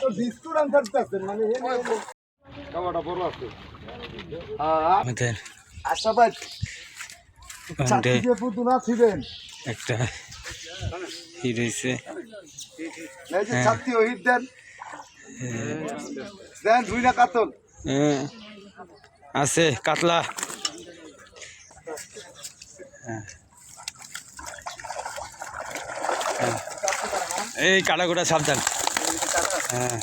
তো বিস্কুট মানে বড় আছে। আমাদের চাকরিতে পুতুল আছিলেন একটা রয়েছে এই যে ছাত্রী ওহিত দেন। দেন দুই না কাতল। হ্যাঁ, আছে কাতলা। হ্যাঁ। হ্যাঁ। এই সাবধান। হ্যাঁ।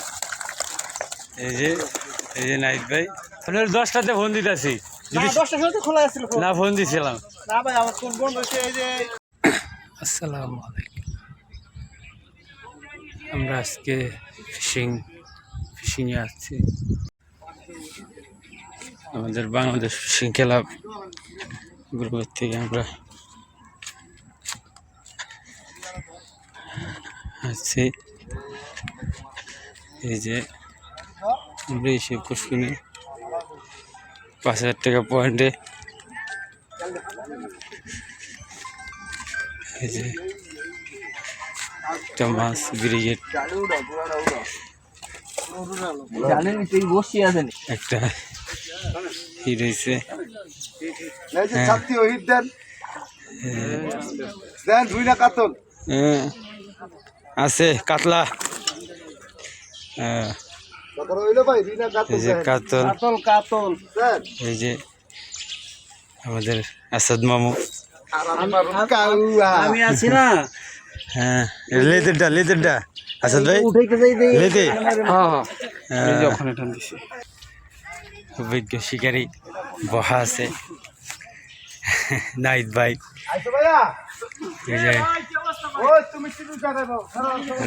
এই যে এই যে নাইট ভাই। আপনার দশটাতে ফোন দিতেছি। না ফোন দিছিলাম। না ভাই আমার ফোন বন্ধ হয়েছে এই যে আসসালামু আলাইকুম। আমরা আজকে ফিশিং ফিশিংয়ে আসছি আমাদের বাংলাদেশ ফিশিং ক্লাব গ্রুপের থেকে আমরা আসছি এই যে আমরা এসে পাঁচ হাজার টাকা পয়েন্টে এই যে একটা মাছ ব্রিগেড একটা ই রয়েছে এই যে ছাত্রী ওহিত দেন দেন দুই না কাতল। হ্যাঁ, আছে কাতলা হ্যাঁ, কথা রইল ভাই দুই না কাতল এই যে। কাতল। কাতল এই যে আমাদের আসাদ মামু। আমি আছি না। হ্যাঁ লেদেরটা লেদেরটা আসাদ ভাই? উঠে লেদে হ্যাঁ হ্যাঁ, ওখানে টান দিছি। অভিজ্ঞ শিকারী বহা আছে। নাইট ভাই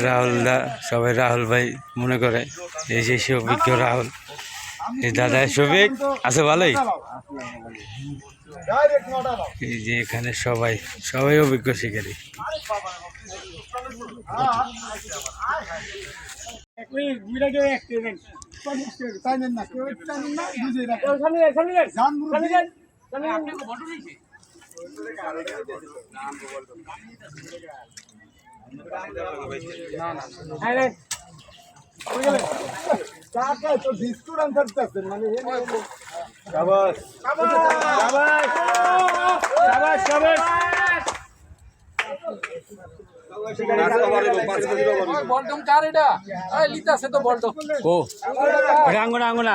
রাহুল দা সবাই রাহুল ভাই মনে করে। এই যে সে অভিজ্ঞ রাহুল। এই দাদা শফিক আছে ভালোই? এই যে এখানে সবাই সবাই অভিজ্ঞ শিকারী। না কাকা তো বিস্কুট আনতে চাচ্ছেন মানে বলটম কার এটা? এই লিতাছে তো বলটম। ও আঙ্গুনা আঙ্গুনা।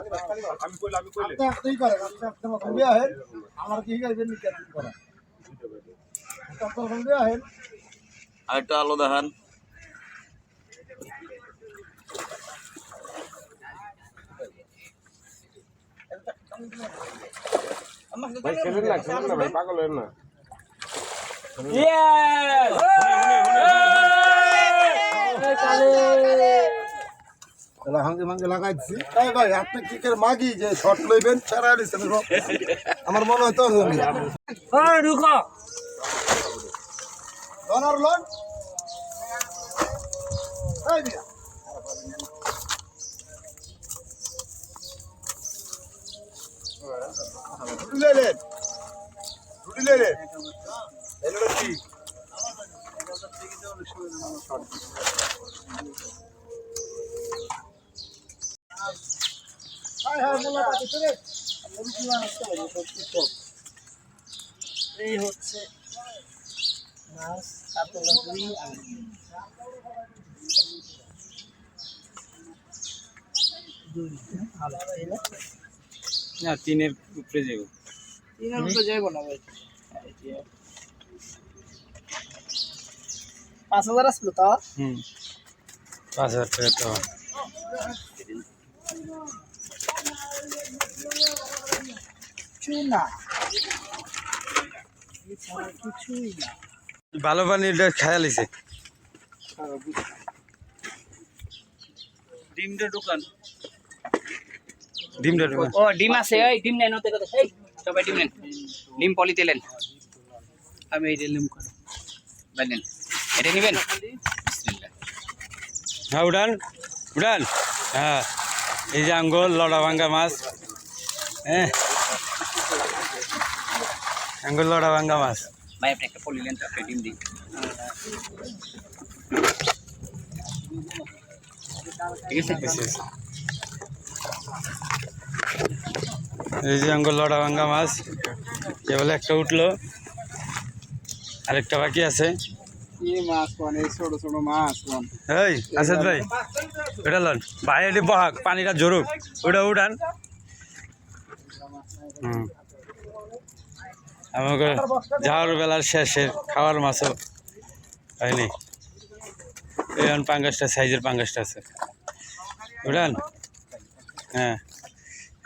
আপনি আপনিই করেন আপনি আপনি মতন দিয়ে আহেন আমার কি গাইবেন নি কেন করা তখন ফোন দিয়ে আহেন আরেকটা আলো দেখান। তাহলে হাঙ্গে ভাঙ্গে লাগাইছি তাই ভাই আপনি কি মাগি যে শর্ট লইবেন? ছাড়া দিচ্ছেন আমার মনে হয় তো ঢুকো ডলার লোন। এই মিয়া। লেলেন রুটি লেলেন এলো কি? এই হচ্ছে মাছ কাতলা দুই দুই না? তিনের উপরে যাব তিনের মতো যাইব না ভাই? পাঁচ হাজার আসলো তা? হুম। পাঁচ হাজার টাকা তো। চুনা এছাড়া কিছুই না। ভালো পানিটা খেয়াল ডিমটা দোকান ডিমটা দোকান ও ডিম আছে এই ডিম নেন ওতে কথা এই সবাই ডিম নেন। ডিম পলিতে নেন। আমি এই ডিম করে ভাই এটা নেবেন? হ্যাঁ উড়ান উড়ান হ্যাঁ এই যে আঙ্গুল লড়া ভাঙ্গা মাছ। হ্যাঁ। আঙ্গুল লড়া ভাঙ্গা মাছ। ভাই আপনি একটা পলি নেন তো আপনি ডিম ঠিক আছে yes. এই যে আঙ্গুল লড়া ভাঙ্গা মাছ এবেলা একটা উঠল। আরেকটা বাকি আছে। কি মাছ কোন? এই ছোট ছোট মাছ কোন? এই আসাদ ভাই ওটা লন। ভাই এটি বহাক পানিটা জরুক ওটা উঠান। হুম। আমাকে যাওয়ার বেলার শেষের খাওয়ার মাছও হয়নি এই এখন পাঙ্গাসটা সাইজের পাঙ্গাসটা আছে। উঠান? হ্যাঁ।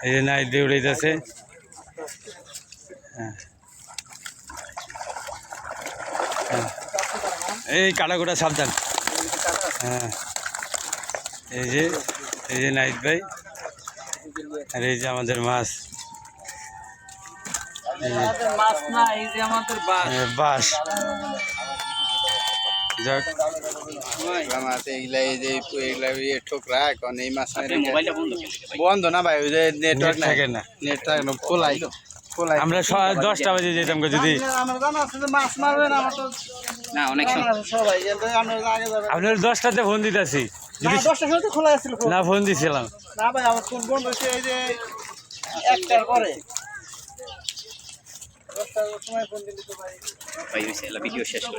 এই যে নাই দিয়ে উড়াইতেছে হ্যাঁ। হ্যাঁ। এই কাটাকুটা সাবধান। হ্যাঁ। এই যে এই যে নাইট ভাই। আর এই যে আমাদের মাছ। মোবাইলটা বন্ধ না ভাই যে নেটওয়ার্ক নেট থাকে না। নেট থাকে না খোলাই। খোলাই। আমরা দশটা বাজে যেতাম যদি। আমার জানা আছে যে মাছ মারবেন আমার তো না অনেক জানা সময় আছে সবাই এতে আমরা আগে যাবেন। আপনার দশটাতে ফোন দিতেছি। না দশটার সময় তো খোলা না ফোন দিছিলাম। না ভাই আমার ফোন বন্ধ হয়েছে এই যে একটার পরে। সময় ফোন দিলি তো ভাই ভাই হয়েছে ভিডিও শেষ করে